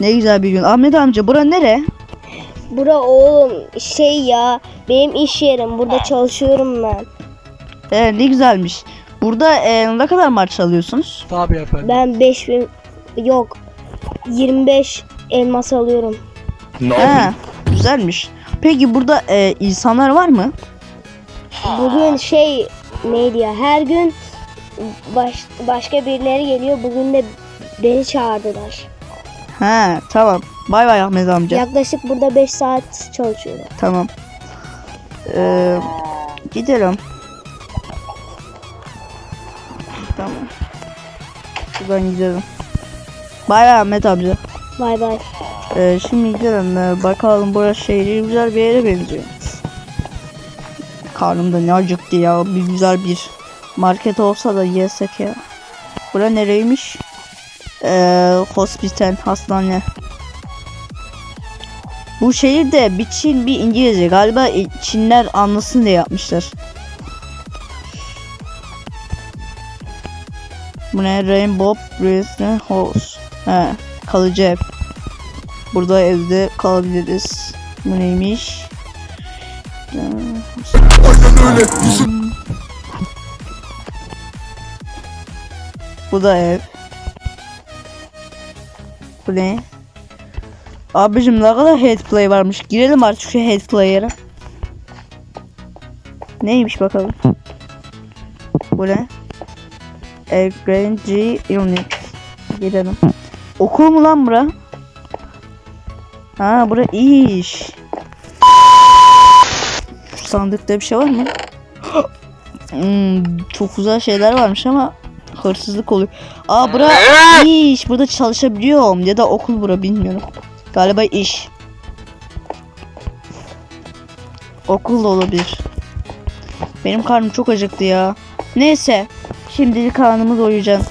Ne güzel bir gün. Ahmet amca bura nere? Bura oğlum şey ya benim iş yerim. Burada çalışıyorum ben. Ee, ne güzelmiş. Burada e, ne kadar maç alıyorsunuz? Tabii efendim. Ben 5000 yok 25 elmas alıyorum. He, güzelmiş. Peki burada e, insanlar var mı? Bugün şey neydi ya her gün baş, başka birileri geliyor. Bugün de beni çağırdılar. He, tamam. Bay bay Ahmet amca. Yaklaşık burada 5 saat çalışıyorum. Tamam. Ee, gidelim. Tamam. Şuradan gidelim. Bay bay Ahmet amca. Bay bay. Ee, şimdi gidelim. Ee, bakalım burası şehri güzel bir yere benziyor. Karnım da ne acıktı ya. Bir güzel bir market olsa da yesek ya. Bura nereymiş? Ee, hospital, hastane. Bu şehirde bir Çin bir İngilizce. Galiba Çinler anlasın diye yapmışlar. Bu ne? Rainbow Prison House. He, kalıcı ev. Burada evde kalabiliriz. Bu neymiş? Bu da ev. Ne? Abicim ne kadar headplay varmış. Girelim artık şu headplayer'a. Neymiş bakalım. Bu ne? G Unit. Girelim. Okul mu lan bura? Ha bura iş. Şu sandıkta bir şey var mı? Hmm, çok güzel şeyler varmış ama hırsızlık oluyor. Aa bura iş. Burada çalışabiliyorum ya da okul bura bilmiyorum. Galiba iş. Okul da olabilir. Benim karnım çok acıktı ya. Neyse. Şimdilik karnımı doyuracağım.